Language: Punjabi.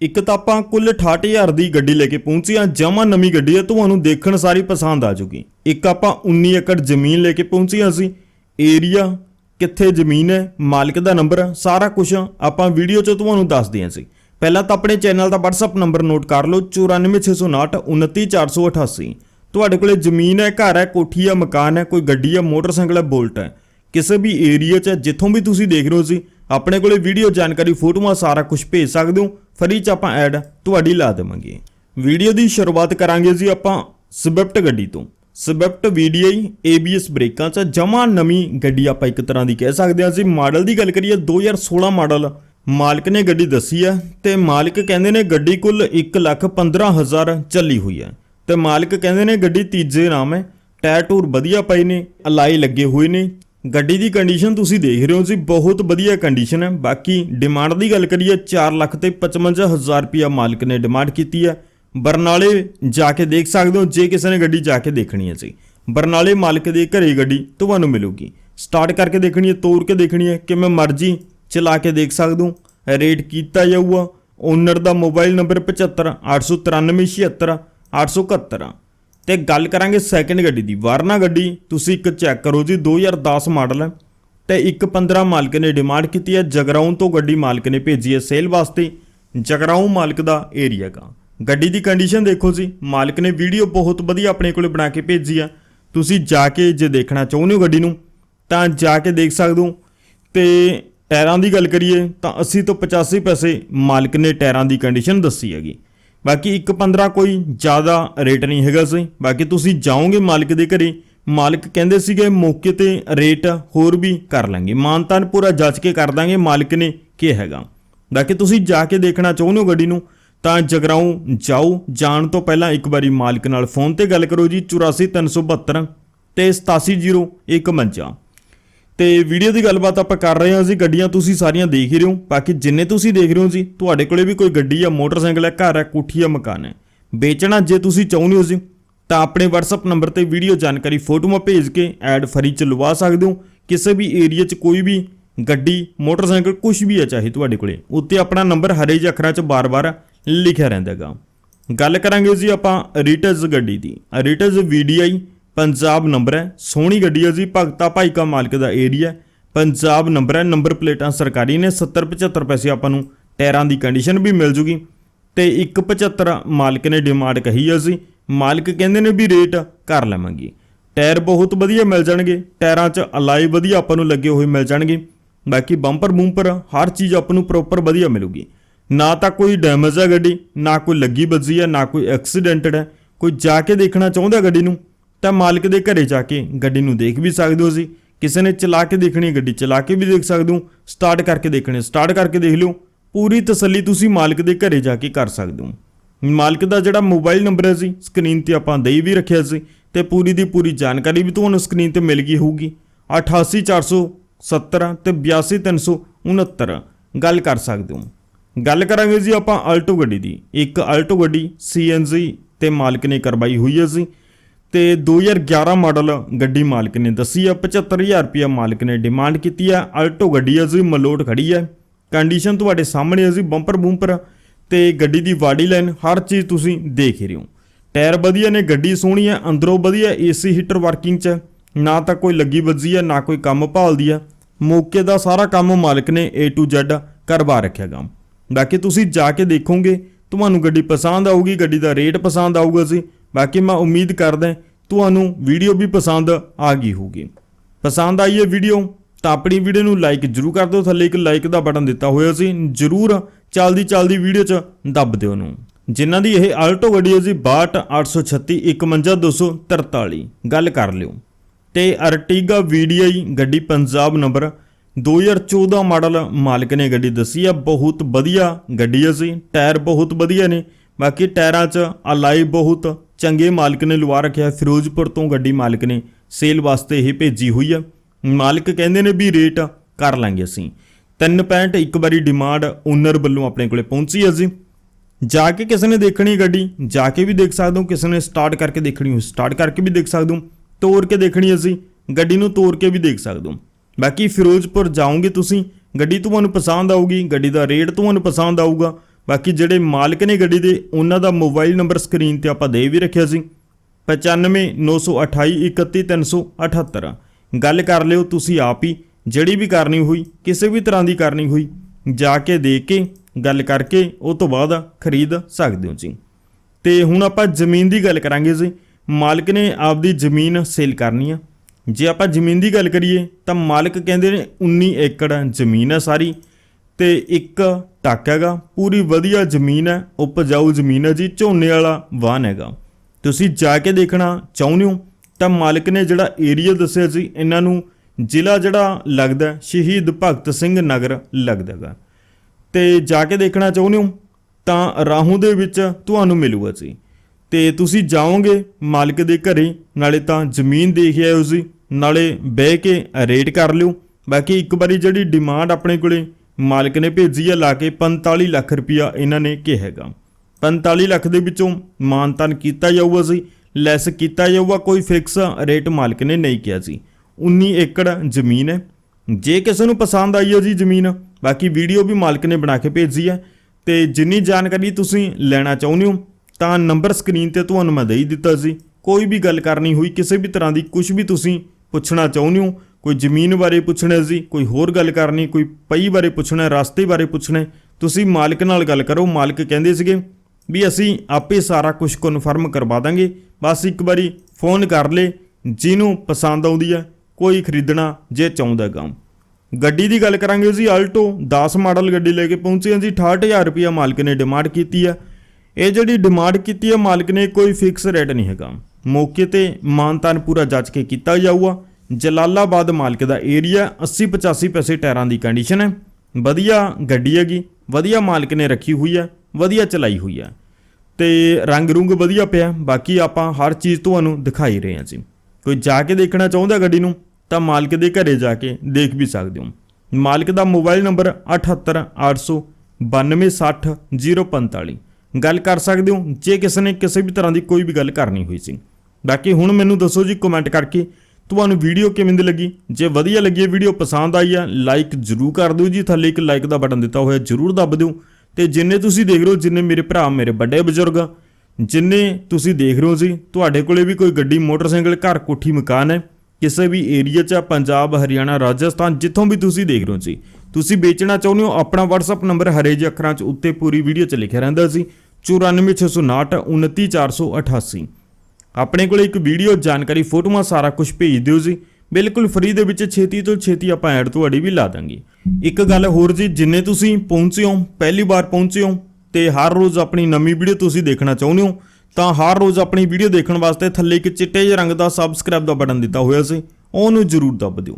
ਇੱਕ ਤਾਂ ਆਪਾਂ ਕੁੱਲ 68000 ਦੀ ਗੱਡੀ ਲੈ ਕੇ ਪਹੁੰਚੇ ਆ ਜਮਾ ਨਵੀਂ ਗੱਡੀ ਹੈ, ਤੁਹਾਨੂੰ ਦੇਖਣ ਸਾਰੀ ਪਸੰਦ ਆ ਜੂਗੀ ਇੱਕ ਆਪਾਂ 19 ਏਕੜ ਜ਼ਮੀਨ ਲੈ ਕੇ ਪਹੁੰਚੇ ਹਾਂ ਅਸੀਂ। ਏਰੀਆ, ਕਿੱਥੇ ਜ਼ਮੀਨ ਹੈ, ਮਾਲਕ ਦਾ ਨੰਬਰ ਸਾਰਾ ਕੁਝ ਆਪਾਂ ਵੀਡੀਓ 'ਚ ਤੁਹਾਨੂੰ ਦੱਸਦੇ ਹਾਂ ਸੀ। ਪਹਿਲਾਂ ਤਾਂ ਆਪਣੇ ਚੈਨਲ ਦਾ WhatsApp ਨੰਬਰ ਨੋਟ ਕਰ ਲਓ 94659 29488 ਤੁਹਾਡੇ ਕੋਲੇ ਜ਼ਮੀਨ ਹੈ, ਘਰ ਹੈ, ਕੋਠੀ ਹੈ, ਮਕਾਨ ਹੈ, ਕੋਈ ਗੱਡੀ ਹੈ, ਮੋਟਰਸਾਈਕਲ ਹੈ, ਬੋਲਟ ਹੈ। ਕਿਸੇ ਵੀ ਏਰੀਆ 'ਚ ਜਿੱਥੋਂ ਵੀ ਤੁਸੀਂ ਦੇਖ ਰਹੇ ਹੋ ਸੀ ਆਪਣੇ ਕੋਲੇ ਵੀਡੀਓ ਜਾਣਕਾਰੀ, ਫੋਟੋਆਂ, ਸਾਰਾ ਕੁਝ ਭੇਜ ਸਕਦੇ ਹੋ। ਫਰੀ 'ਚ ਆਪਾਂ ਐਡ ਤੁਹਾਡੀ ਲਾ ਦੇਵਾਂਗੇ। ਵੀਡੀਓ ਦੀ ਸ਼ੁਰੂਆਤ ਕਰਾਂਗੇ ਜੀ ਆਪਾਂ ਸਵਿਫਟ ਗੱਡੀ ਤੋਂ। ਸਵਿਫਟ VDI ABS ਬ੍ਰੇਕਾਂ 'ਚ ਜਮਾ ਨਵੀਂ ਗੱਡੀ ਆਪਾਂ ਇੱਕ ਤਰ੍ਹਾਂ ਦੀ ਕਹਿ ਸਕਦੇ ਹਾਂ ਜੀ। ਮਾਡਲ ਦੀ ਗੱਲ ਕਰੀਏ 2016 ਮਾਡਲ ਮਾਲਕ ਨੇ ਗੱਡੀ ਦੱਸੀ ਹੈ ਤੇ ਮਾਲਕ ਕਹਿੰਦੇ ਨੇ ਗੱਡੀ ਕੁੱਲ 115000 ਚੱਲੀ ਹੋਈ ਹੈ। ਤੇ ਮਾਲਕ ਕਹਿੰਦੇ ਨੇ ਗੱਡੀ ਤੀਜੇ ਨਾਮ ਹੈ। ਟਾਇਰ ਟੂਰ ਵਧੀਆ ਪਏ ਨੇ, ਅਲਾਈ ਲੱਗੇ ਹੋਏ ਨੇ। ਗੱਡੀ ਦੀ ਕੰਡੀਸ਼ਨ ਤੁਸੀਂ ਦੇਖ ਰਹੇ ਹੋ ਜੀ, ਬਹੁਤ ਵਧੀਆ ਕੰਡੀਸ਼ਨ ਹੈ। ਬਾਕੀ ਡਿਮਾਂਡ ਦੀ ਗੱਲ ਕਰੀਏ 4 ਲੱਖ ਤੇ 55000 ਰੁਪਿਆ ਮਾਲਕ ਨੇ ਡਿਮਾਂਡ ਕੀਤੀ ਹੈ। ਬਰਨਾਲੇ ਜਾ ਕੇ ਦੇਖ ਸਕਦੇ ਹੋ, ਜੇ ਕਿਸੇ ਨੇ ਗੱਡੀ ਜਾ ਕੇ ਦੇਖਣੀ ਹੈ ਜੀ। ਬਰਨਾਲੇ ਮਾਲਕ ਦੇ ਘਰੇ ਗੱਡੀ ਤੁਹਾਨੂੰ ਮਿਲੂਗੀ। ਸਟਾਰਟ ਕਰਕੇ ਦੇਖਣੀ ਹੈ ਤੋੜ ਕੇ ਦੇਖਣੀ ਹੈ, ਕਿਵੇਂ ਮਰਜ਼ੀ ਚਲਾ ਕੇ ਦੇਖ ਸਕਦੇ ਹੋ। ਰੇਟ ਕੀਤਾ ਜਾਊਗਾ। ਓਨਰ ਦਾ ਮੋਬਾਈਲ ਨੰਬਰ 75 893 871 ਤੇ ਗੱਲ ਕਰਾਂਗੇ ਸੈਕਿੰਡ ਗੱਡੀ ਦੀ। ਵਾਰਨਾ ਗੱਡੀ, ਤੁਸੀਂ ਇੱਕ ਚੈੱਕ ਕਰੋ ਜੀ 2010 ਮਾਡਲ ਹੈ ਤੇ ਇੱਕ 15 ਮਾਲਕ ਨੇ ਡਿਮਾਂਡ ਕੀਤੀ ਹੈ। ਜਗਰਾਉਂ ਤੋਂ ਗੱਡੀ ਮਾਲਕ ਨੇ ਭੇਜੀ ਹੈ ਸੇਲ ਵਾਸਤੇ। ਜਗਰਾਉਂ ਮਾਲਕ ਦਾ ਏਰੀਆ ਗਾ। ਗੱਡੀ ਦੀ ਕੰਡੀਸ਼ਨ ਦੇਖੋ ਜੀ, ਮਾਲਕ ਨੇ ਵੀਡੀਓ ਬਹੁਤ ਵਧੀਆ ਆਪਣੇ ਕੋਲੇ ਬਣਾ ਕੇ ਭੇਜੀ ਆ। ਤੁਸੀਂ ਜਾ ਕੇ ਜੇ ਦੇਖਣਾ ਚਾਹੁੰਦੇ ਹੋ ਗੱਡੀ ਨੂੰ, ਤਾਂ ਜਾ ਕੇ ਦੇਖ ਸਕਦੇ ਹੋ। ਤੇ ਟਾਇਰਾਂ ਦੀ ਗੱਲ ਕਰੀਏ, ਤਾਂ 80 ਤੋਂ 85 ਪੈਸੇ ਮਾਲਕ ਨੇ ਟਾਇਰਾਂ ਦੀ ਕੰਡੀਸ਼ਨ ਦੱਸੀ ਹੈਗੀ। ਬਾਕੀ 1.15 ਕੋਈ ਜ਼ਿਆਦਾ ਰੇਟ ਨਹੀਂ ਹੈਗਾ ਸੀ। ਬਾਕੀ ਤੁਸੀਂ ਜਾਓਗੇ ਮਾਲਕ ਦੇ ਘਰੇ, ਮਾਲਕ ਕਹਿੰਦੇ ਸੀਗੇ ਮੌਕੇ ਤੇ ਰੇਟ ਹੋਰ ਵੀ ਕਰ ਲਾਂਗੇ। ਮਾਨਤਾਨ ਪੂਰਾ ਜੱਜ ਕੇ ਕਰ ਦਾਂਗੇ ਮਾਲਕ ਨੇ ਕੀ ਹੈਗਾ। ਬਾਕੀ ਤੁਸੀਂ ਜਾ ਕੇ ਦੇਖਣਾ ਚਾਹੁੰਦੇ ਹੋ ਗੱਡੀ ਨੂੰ, ਤਾਂ ਜਗਰਾਉਂ ਜਾਓ। ਜਾਣ ਤੋਂ ਪਹਿਲਾਂ ਇੱਕ ਵਾਰੀ ਮਾਲਕ ਨਾਲ ਫੋਨ ਤੇ ਗੱਲ ਕਰੋ ਜੀ 84372 ਤੇ 87051 ਤੇ ਵੀਡੀਓ ਦੀ ਗੱਲਬਾਤ ਆਪਾਂ ਕਰ ਰਹੇ ਹਾਂ ਜੀ। ਗੱਡੀਆਂ ਤੁਸੀਂ ਸਾਰੀਆਂ ਦੇਖ ਹੀ ਰਹੇ ਹੋ। ਬਾਕੀ ਜਿੰਨੇ ਤੁਸੀਂ ਦੇਖ ਰਹੇ ਹੋ ਜੀ, ਤੁਹਾਡੇ ਕੋਲੇ ਵੀ ਕੋਈ ਗੱਡੀ ਆ ਮੋਟਰਸਾਈਕਲ ਹੈ, ਘਰ ਹੈ, ਕੋਠੀ ਹੈ ਮਕਾਨ ਹੈ। ਵੇਚਣਾ ਜੇ ਤੁਸੀਂ ਚਾਹੁੰਦੇ ਹੋ ਜੀ, ਤਾਂ ਆਪਣੇ WhatsApp ਨੰਬਰ ਤੇ ਵੀਡੀਓ ਜਾਣਕਾਰੀ ਫੋਟੋਆਂ ਭੇਜ ਕੇ ਐਡ ਫਰੀ ਚ ਲਵਾ ਸਕਦੇ ਹੋ। ਕਿਸੇ ਵੀ ਏਰੀਆ 'ਚ ਕੋਈ ਵੀ ਗੱਡੀ, ਮੋਟਰਸਾਈਕਲ ਕੁਝ ਵੀ ਹੈ, ਚਾਹੇ ਤੁਹਾਡੇ ਕੋਲੇ, ਉੱਤੇ ਆਪਣਾ ਨੰਬਰ ਹਰੇ ਜਿਹੇ ਅੱਖਰਾਂ 'ਚ ਬਾਰ-ਬਾਰ ਲਿਖਿਆ ਰਹਿੰਦਾਗਾ ਗੱਲ ਕਰਾਂਗੇ ਜੀ ਆਪਾਂ ਰੀਟਸ ਗੱਡੀ ਦੀ। ਰੀਟਸ VDI ਪੰਜਾਬ ਨੰਬਰ ਹੈ, ਸੋਹਣੀ ਗੱਡੀ ਹੈ ਜੀ, ਭਗਤਾ ਭਾਈ ਕਾ ਮਾਲਕ ਦਾ ਏਰੀਆ ਪੰਜਾਬ ਨੰਬਰ ਹੈ, ਨੰਬਰ ਪਲੇਟਾਂ ਸਰਕਾਰੀ ਨੇ 70 75 ਪੈਸੇ ਆਪਾਂ ਨੂੰ ਟਾਇਰਾਂ ਦੀ ਕੰਡੀਸ਼ਨ ਵੀ ਮਿਲ ਜੂਗੀ। ਤੇ 175 ਮਾਲਕ ਨੇ ਡਿਮਾਂਡ ਕਹੀ ਹੈ ਜੀ, ਮਾਲਕ ਕਹਿੰਦੇ ਨੇ ਵੀ ਰੇਟ ਕਰ ਲਵਾਂਗੇ। ਟਾਇਰ ਬਹੁਤ ਵਧੀਆ ਮਿਲ ਜਾਣਗੇ, ਟਾਇਰਾਂ 'ਚ ਅਲਾਈ ਵਧੀਆ ਆਪਾਂ ਨੂੰ ਲੱਗੇ ਹੋਏ ਮਿਲ ਜਾਣਗੇ। ਬਾਕੀ ਬੰਪਰ ਬੂੰਪਰ ਹਰ ਚੀਜ਼ ਆਪਾਂ ਨੂੰ ਪ੍ਰੋਪਰ ਵਧੀਆ ਮਿਲੂਗੀ। ਨਾ ਤਾਂ ਕੋਈ ਡੈਮੇਜ ਹੈ ਗੱਡੀ, ਨਾ ਕੋਈ ਲੱਗੀ ਵੱਜੀ ਹੈ, ਨਾ ਕੋਈ ਐਕਸੀਡੈਂਟਡ ਹੈ। ਕੋਈ ਜਾ ਕੇ ਦੇਖਣਾ ਚਾਹੁੰਦਾ ਗੱਡੀ ਨੂੰ ਤਾਂ ਮਾਲਕ ਦੇ ਘਰੇ ਜਾ ਕੇ ਗੱਡੀ ਨੂੰ ਦੇਖ ਵੀ ਸਕਦੇ ਹੋ ਜੀ। ਕਿਸੇ ਨੇ ਚਲਾ ਕੇ ਦੇਖਣੀ ਗੱਡੀ, ਚਲਾ ਕੇ ਵੀ ਦੇਖ ਸਕਦੇ ਹੋ। ਸਟਾਰਟ ਕਰਕੇ ਦੇਖਣੀ ਸਟਾਰਟ ਕਰਕੇ ਦੇਖ ਲਿਓ। ਪੂਰੀ ਤਸੱਲੀ ਤੁਸੀਂ ਮਾਲਕ ਦੇ ਘਰੇ ਜਾ ਕੇ ਕਰ ਸਕਦੇ ਹੋ। ਮਾਲਕ ਦਾ ਜਿਹੜਾ ਮੋਬਾਈਲ ਨੰਬਰ ਹੈ ਜੀ ਸਕਰੀਨ ਤੇ ਆਪਾਂ ਦੇਈ ਵੀ ਰੱਖਿਆ ਸੀ ਤੇ ਪੂਰੀ ਦੀ ਪੂਰੀ ਜਾਣਕਾਰੀ ਵੀ ਤੁਹਾਨੂੰ ਸਕਰੀਨ ਤੇ ਮਿਲ ਗਈ ਹੋਊਗੀ। 88470 ਤੇ 82369 ਗੱਲ ਕਰ ਸਕਦੇ ਹੋ। ਗੱਲ ਕਰਾਂਗੇ ਜੀ ਆਪਾਂ ਆਲਟੋ ਗੱਡੀ ਦੀ। ਇੱਕ ਆਲਟੋ ਗੱਡੀ CNG ਤੇ ਮਾਲਕ ਨੇ ਕਰਵਾਈ ਹੋਈ ਹੈ ਜੀ। ਤੇ 2011 ਮਾਡਲ ਗੱਡੀ ਮਾਲਕ ਨੇ ਦੱਸੀ ਆ 75000 ਰੁਪਇਆ ਮਾਲਕ ਨੇ ਡਿਮਾਂਡ ਕੀਤੀ ਆ ਆਲਟੋ ਗੱਡੀ ਆ ਮਲੋਟ ਖੜੀ ਹੈ ਕੰਡੀਸ਼ਨ ਤੁਹਾਡੇ ਸਾਹਮਣੇ ਆ ਜੀ ਬੰਪਰ ਬੂੰਪਰ ਤੇ ਗੱਡੀ ਦੀ ਬਾਡੀ ਲਾਈਨ ਹਰ ਚੀਜ਼ ਤੁਸੀਂ ਦੇਖ ਹੀ ਰਹੇ ਹੋ। ਟਾਇਰ ਵਧੀਆ ਨੇ, ਗੱਡੀ ਸੋਹਣੀ ਹੈ ਅੰਦਰੋਂ ਵਧੀਆ ਏਸੀ ਹੀਟਰ ਵਰਕਿੰਗ 'ਚ ਨਾ ਤਾਂ ਕੋਈ ਲੱਗੀ ਵੱਜੀ ਹੈ ਨਾ ਕੋਈ ਕੰਮ ਭਾਲਦੀ ਹੈ ਮੌਕੇ ਦਾ ਸਾਰਾ ਕੰਮ ਮਾਲਕ ਨੇ A to Z ਕਰਵਾ ਰੱਖਿਆ ਗਾ। ਬਾਕੀ ਤੁਸੀਂ ਜਾ ਕੇ ਦੇਖੋਗੇ, ਤੁਹਾਨੂੰ ਗੱਡੀ ਪਸੰਦ ਆਊਗੀ, ਗੱਡੀ ਦਾ ਰੇਟ ਪਸੰਦ ਆਊਗਾ ਜੀ। ਬਾਕੀ ਮੈਂ ਉਮੀਦ ਕਰਦਾ ਤੁਹਾਨੂੰ ਵੀਡੀਓ ਵੀ ਪਸੰਦ ਆ ਗਈ ਹੋਊਗੀ। ਪਸੰਦ ਆਈ ਹੈ ਵੀਡੀਓ, ਤਾਂ ਆਪਣੀ ਵੀਡੀਓ ਨੂੰ ਲਾਈਕ ਜਰੂਰ ਕਰ ਦਿਓ, ਥੱਲੇ ਇੱਕ ਲਾਈਕ ਦਾ ਬਟਨ ਦਿੱਤਾ ਹੋਇਆ ਸੀ, ਜਰੂਰ ਚੱਲਦੀ ਚੱਲਦੀ ਵੀਡੀਓ 'ਚ ਦੱਬ ਦਿਓ ਉਹਨੂੰ। ਜਿਨ੍ਹਾਂ ਦੀ ਇਹ ਆਲਟੋ ਗੱਡੀ ਹੈ ਜੀ 62836 51243 ਗੱਲ ਕਰ ਲਿਓ। ਤੇ ਅਰਟੀਗਾ ਵੀਡੀਆਈ ਗੱਡੀ ਪੰਜਾਬ ਨੰਬਰ 2014 ਮਾਡਲ ਮਾਲਕ ਨੇ ਗੱਡੀ ਦੱਸੀ ਆ, ਬਹੁਤ ਵਧੀਆ ਗੱਡੀ ਹੈ ਸੀ ਟਾਇਰ ਬਹੁਤ ਵਧੀਆ ਨੇ, ਬਾਕੀ ਟਾਇਰਾਂ 'ਚ ਅਲਾਈ ਬਹੁਤ ਚੰਗੇ ਮਾਲਕ ਨੇ ਲਵਾ ਰੱਖਿਆ। ਫਿਰੋਜ਼ਪੁਰ ਤੋਂ ਗੱਡੀ ਮਾਲਕ ਨੇ ਸੇਲ ਵਾਸਤੇ ਇਹ ਭੇਜੀ ਹੋਈ ਆ। ਮਾਲਕ ਕਹਿੰਦੇ ਨੇ ਵੀ ਰੇਟ ਕਰ ਲਾਂਗੇ ਅਸੀਂ। 3.1 ਇੱਕ ਵਾਰੀ ਡਿਮਾਂਡ ਓਨਰ ਵੱਲੋਂ ਆਪਣੇ ਕੋਲੇ ਪਹੁੰਚੀ ਹੈ ਜੀ। ਜਾ ਕੇ ਕਿਸੇ ਨੇ ਦੇਖਣੀ ਗੱਡੀ, ਜਾ ਕੇ ਵੀ ਦੇਖ ਸਕਦੇ ਹੋ। ਕਿਸੇ ਨੇ ਸਟਾਰਟ ਕਰਕੇ ਦੇਖਣੀ ਹੋ ਸਟਾਰਟ ਕਰਕੇ ਵੀ ਦੇਖ ਸਕਦੇ ਹੋ। ਤੋੜ ਕੇ ਦੇਖਣੀ ਅਸੀਂ ਗੱਡੀ ਨੂੰ ਤੋੜ ਕੇ ਵੀ ਦੇਖ ਸਕਦੇ ਹੋ। ਬਾਕੀ ਫਿਰੋਜ਼ਪੁਰ ਜਾਓਗੇ ਤੁਸੀਂ, ਗੱਡੀ ਤੁਹਾਨੂੰ ਪਸੰਦ ਆਊਗੀ, ਗੱਡੀ ਦਾ ਰੇਟ ਤੁਹਾਨੂੰ ਪਸੰਦ ਆਊਗਾ। ਬਾਕੀ ਜਿਹੜੇ ਮਾਲਕ ਨੇ ਗੱਡੀ ਦੇ, ਉਹਨਾਂ ਦਾ ਮੋਬਾਈਲ ਨੰਬਰ ਸਕਰੀਨ ਤੇ ਆਪਾਂ ਦੇ ਵੀ ਰੱਖਿਆ ਸੀ। 9598231378 ਗੱਲ ਕਰ ਲਿਓ ਤੁਸੀਂ ਆਪ ਹੀ, ਜਿਹੜੀ ਵੀ ਕਰਨੀ ਹੋਈ, ਕਿਸੇ ਵੀ ਤਰ੍ਹਾਂ ਦੀ ਕਰਨੀ ਹੋਈ, ਜਾ ਕੇ ਦੇ ਕੇ, ਗੱਲ ਕਰਕੇ, ਉਹ ਤੋਂ ਬਾਅਦ ਖਰੀਦ ਸਕਦੇ ਹੋ ਜੀ। ਤੇ ਹੁਣ ਆਪਾਂ ਜ਼ਮੀਨ ਦੀ ਗੱਲ ਕਰਾਂਗੇ ਜੀ। ਮਾਲਕ ਨੇ ਆਪਦੀ ਜ਼ਮੀਨ ਸੇਲ ਕਰਨੀ ਆ। ਜੇ ਆਪਾਂ ਜ਼ਮੀਨ ਦੀ ਗੱਲ ਕਰੀਏ, ਤਾਂ ਮਾਲਕ ਕਹਿੰਦੇ ਨੇ 19 ਏਕੜ ਜ਼ਮੀਨ ਆ ਸਾਰੀ। ਤੇ ਇੱਕ ਟੱਕ ਹੈਗਾ। ਪੂਰੀ ਵਧੀਆ ਜ਼ਮੀਨ ਹੈ, ਉਪਜਾਊ ਜ਼ਮੀਨ ਹੈ ਜੀ, ਝੋਨੇ ਵਾਲਾ ਵਾਹਨ ਹੈਗਾ। ਤੁਸੀਂ ਜਾ ਕੇ ਦੇਖਣਾ ਚਾਹੁੰਦੇ ਹੋ ਤਾਂ ਮਾਲਕ ਨੇ ਜਿਹੜਾ ਏਰੀਆ ਦੱਸਿਆ ਸੀ, ਇਹਨਾਂ ਨੂੰ ਜ਼ਿਲ੍ਹਾ ਜਿਹੜਾ ਲੱਗਦਾ ਸ਼ਹੀਦ ਭਗਤ ਸਿੰਘ ਨਗਰ ਲੱਗਦਾ ਹੈਗਾ। ਤੇ ਜਾ ਕੇ ਦੇਖਣਾ ਚਾਹੁੰਦੇ ਹੋ ਤਾਂ ਰਾਹੋਂ ਦੇ ਵਿੱਚ ਤੁਹਾਨੂੰ ਮਿਲੂਗਾ ਜੀ। ਤੇ ਤੁਸੀਂ ਜਾਓਗੇ ਮਾਲਕ ਦੇ ਘਰੇ, ਨਾਲੇ ਤਾਂ ਜ਼ਮੀਨ ਦੇਖ ਆਇਓ ਜੀ, ਨਾਲੇ ਬਹਿ ਕੇ ਰੇਟ ਕਰ ਲਿਓ। ਬਾਕੀ ਇੱਕ ਵਾਰੀ ਜਿਹੜੀ ਡਿਮਾਂਡ ਆਪਣੇ ਕੋਲੇ ਮਾਲਕ ਨੇ ਭੇਜੀ ਹੈ ਲਾ ਕੇ 45 ਲੱਖ ਰੁਪਇਆ, ਇਹਨਾਂ ਨੇ ਕਿਹਾ ਹੈਗਾ। 45 ਲੱਖ ਦੇ ਵਿੱਚੋਂ ਮਾਨਤਨ ਕੀਤਾ ਜਾਊਗਾ ਜੀ ਲੈਸ ਕੀਤਾ ਜਾਊਗਾ, ਕੋਈ ਫਿਕਸ ਰੇਟ ਮਾਲਕ ਨੇ ਨਹੀਂ ਕਿਹਾ ਸੀ। 19 ਏਕੜ ਜ਼ਮੀਨ ਹੈ। ਜੇ ਕਿਸੇ ਨੂੰ ਪਸੰਦ ਆਈ ਹੈ ਜੀ ਜ਼ਮੀਨ, ਬਾਕੀ ਵੀਡੀਓ ਵੀ ਮਾਲਕ ਨੇ ਬਣਾ ਕੇ ਭੇਜੀ ਹੈ, ਤੇ ਜਿੰਨੀ ਜਾਣਕਾਰੀ ਤੁਸੀਂ ਲੈਣਾ ਚਾਹੁੰਦੇ ਹੋ, ਤਾਂ ਨੰਬਰ ਸਕਰੀਨ ਤੇ ਤੁਹਾਨੂੰ ਮੈਂ ਦੇ ਦਿੱਤਾ ਸੀ। ਕੋਈ ਵੀ ਗੱਲ ਕਰਨੀ ਹੋਈ, ਕਿਸੇ ਵੀ ਤਰ੍ਹਾਂ ਦੀ ਕੁਝ ਵੀ ਤੁਸੀਂ ਪੁੱਛਣਾ ਚਾਹੁੰਦੇ ਹੋ ਕੋਈ ਜ਼ਮੀਨ ਬਾਰੇ ਪੁੱਛਣਾ ਸੀ, ਕੋਈ ਹੋਰ ਗੱਲ ਕਰਨੀ, ਕੋਈ ਪਈ ਬਾਰੇ ਪੁੱਛਣਾ, ਰਸਤੇ ਬਾਰੇ ਪੁੱਛਣਾ, ਤੁਸੀਂ ਮਾਲਕ ਨਾਲ ਗੱਲ ਕਰੋ। ਮਾਲਕ ਕਹਿੰਦੇ ਸੀਗੇ ਵੀ ਅਸੀਂ ਆਪੇ ਸਾਰਾ ਕੁਝ ਕਨਫਰਮ ਕਰਵਾ ਦਾਂਗੇ। ਬਸ ਇੱਕ ਵਾਰੀ ਫੋਨ ਕਰ ਲੈ, ਜਿਹਨੂੰ ਪਸੰਦ ਆਉਂਦੀ ਹੈ ਕੋਈ ਖਰੀਦਣਾ ਜੇ ਚਾਹੁੰਦਾ ਗਾ। ਗੱਡੀ ਦੀ ਗੱਲ ਕਰਾਂਗੇ ਜੀ ਆਲਟੋ 10 ਮਾਡਲ ਗੱਡੀ ਲੈ ਕੇ ਪਹੁੰਚੇ ਹਾਂ ਜੀ 68000 ਰੁਪਇਆ ਮਾਲਕ ਨੇ ਡਿਮਾਂਡ ਕੀਤੀ ਹੈ ਇਹ ਜਿਹੜੀ ਡਿਮਾਂਡ ਕੀਤੀ ਆ, ਮਾਲਕ ਨੇ ਕੋਈ ਫਿਕਸ ਰੇਟ ਨਹੀਂ ਹੈਗਾ। ਮੌਕੇ ਤੇ ਮਾਨਤਾਨ ਪੂਰਾ ਜੱਜ ਕੇ ਕੀਤਾ ਜਾਊਗਾ। ਜਲਾਲਾਬਾਦ ਮਾਲਕ ਦਾ ਏਰੀਆ 80 85 ਪੈਸੇ ਟਾਇਰਾਂ ਦੀ ਕੰਡੀਸ਼ਨ ਹੈ। ਵਧੀਆ ਗੱਡੀ ਹੈਗੀ, ਵਧੀਆ ਮਾਲਕ ਨੇ ਰੱਖੀ ਹੋਈ ਹੈ, ਵਧੀਆ ਚਲਾਈ ਹੋਈ ਹੈ। ਤੇ ਰੰਗ ਰੁੰਗ ਵਧੀਆ ਪਿਆ, ਬਾਕੀ ਆਪਾਂ ਹਰ ਚੀਜ਼ ਤੁਹਾਨੂੰ ਦਿਖਾਈ ਰਹੇ ਹਾਂ ਜੀ। ਕੋਈ ਜਾ ਕੇ ਦੇਖਣਾ ਚਾਹੁੰਦਾ ਗੱਡੀ ਨੂੰ, ਤਾਂ ਮਾਲਕ ਦੇ ਘਰੇ ਜਾ ਕੇ ਦੇਖ ਵੀ ਸਕਦੇ ਹੋ। ਮਾਲਕ ਦਾ ਮੋਬਾਈਲ ਨੰਬਰ 7880960045 ਗੱਲ ਕਰ ਸਕਦੇ ਹੋ, ਜੇ ਕਿਸੇ ਨੇ ਕਿਸੇ ਵੀ ਤਰ੍ਹਾਂ ਦੀ ਕੋਈ ਵੀ ਗੱਲ ਕਰਨੀ ਹੋਈ ਸੀ। ਬਾਕੀ ਹੁਣ ਮੈਨੂੰ ਦੱਸੋ ਜੀ ਕਮੈਂਟ ਕਰਕੇ ਤੁਹਾਨੂੰ ਵੀਡੀਓ ਕਿਵੇਂ ਦੀ ਲੱਗੀ? ਜੇ ਵਧੀਆ ਲੱਗੀ ਵੀਡੀਓ ਪਸੰਦ ਆਈ ਆ ਲਾਈਕ ਜ਼ਰੂਰ ਕਰ ਦਿਓ ਜੀ। ਥੱਲੇ ਇੱਕ ਲਾਈਕ ਦਾ ਬਟਨ ਦਿੱਤਾ ਹੋਇਆ ਜ਼ਰੂਰ ਦੱਬ ਦਿਓ। ਤੇ ਜਿੰਨੇ ਤੁਸੀਂ ਦੇਖ ਰਹੇ ਹੋ ਜਿੰਨੇ ਮੇਰੇ ਭਰਾ ਮੇਰੇ ਵੱਡੇ ਬਜ਼ੁਰਗ ਆ, ਜਿੰਨੇ ਤੁਸੀਂ ਦੇਖ ਰਹੇ ਹੋ ਜੀ ਤੁਹਾਡੇ ਕੋਲੇ ਵੀ ਕੋਈ ਗੱਡੀ ਮੋਟਰਸਾਈਕਲ ਘਰ ਕੋਠੀ ਮਕਾਨ ਹੈ ਕਿਸੇ ਵੀ ਏਰੀਆ 'ਚ ਆ, ਪੰਜਾਬ ਹਰਿਆਣਾ ਰਾਜਸਥਾਨ ਜਿੱਥੋਂ ਵੀ ਤੁਸੀਂ ਦੇਖ ਰਹੇ ਹੋ ਜੀ। ਤੁਸੀਂ ਵੇਚਣਾ ਚਾਹੁੰਦੇ ਹੋ ਆਪਣਾ WhatsApp ਨੰਬਰ ਹਰੇ ਜਿਹੇ ਅੱਖਰਾਂ 'ਚ ਉੱਤੇ ਪੂਰੀ ਵੀਡੀਓ 'ਚ ਲਿਖਿਆ ਰਹਿੰਦਾ ਸੀ। 94659 29488 ਆਪਣੇ ਕੋਲ ਇੱਕ ਵੀਡੀਓ, ਜਾਣਕਾਰੀ, ਫੋਟੋਆਂ, ਸਾਰਾ ਕੁਝ ਭੇਜ ਦਿਓ ਜੀ। ਬਿਲਕੁਲ ਫ੍ਰੀ ਦੇ ਵਿੱਚ ਛੇਤੀ ਤੋਂ ਛੇਤੀ ਆਪਾਂ ਐਡ ਤੁਹਾਡੀ ਵੀ ਲਾ ਦਾਂਗੇ। ਇੱਕ ਗੱਲ ਹੋਰ ਜੀ, ਜਿੰਨੇ ਤੁਸੀਂ ਪਹੁੰਚੇ ਹੋ, ਪਹਿਲੀ ਵਾਰ ਪਹੁੰਚੇ ਹੋ ਤੇ ਹਰ ਰੋਜ਼ ਆਪਣੀ ਨਵੀਂ ਵੀਡੀਓ ਤੁਸੀਂ ਦੇਖਣਾ ਚਾਹੁੰਦੇ ਹੋ, ਤਾਂ ਹਰ ਰੋਜ਼ ਆਪਣੀ ਵੀਡੀਓ ਦੇਖਣ ਵਾਸਤੇ ਥੱਲੇ ਇੱਕ ਚਿੱਟੇ ਜਿਹੇ ਰੰਗ ਦਾ ਸਬਸਕ੍ਰਾਈਬ ਦਾ ਬਟਨ ਦਿੱਤਾ ਹੋਇਆ ਸੀ, ਉਹਨੂੰ ਜ਼ਰੂਰ ਦੱਬ ਦਿਓ।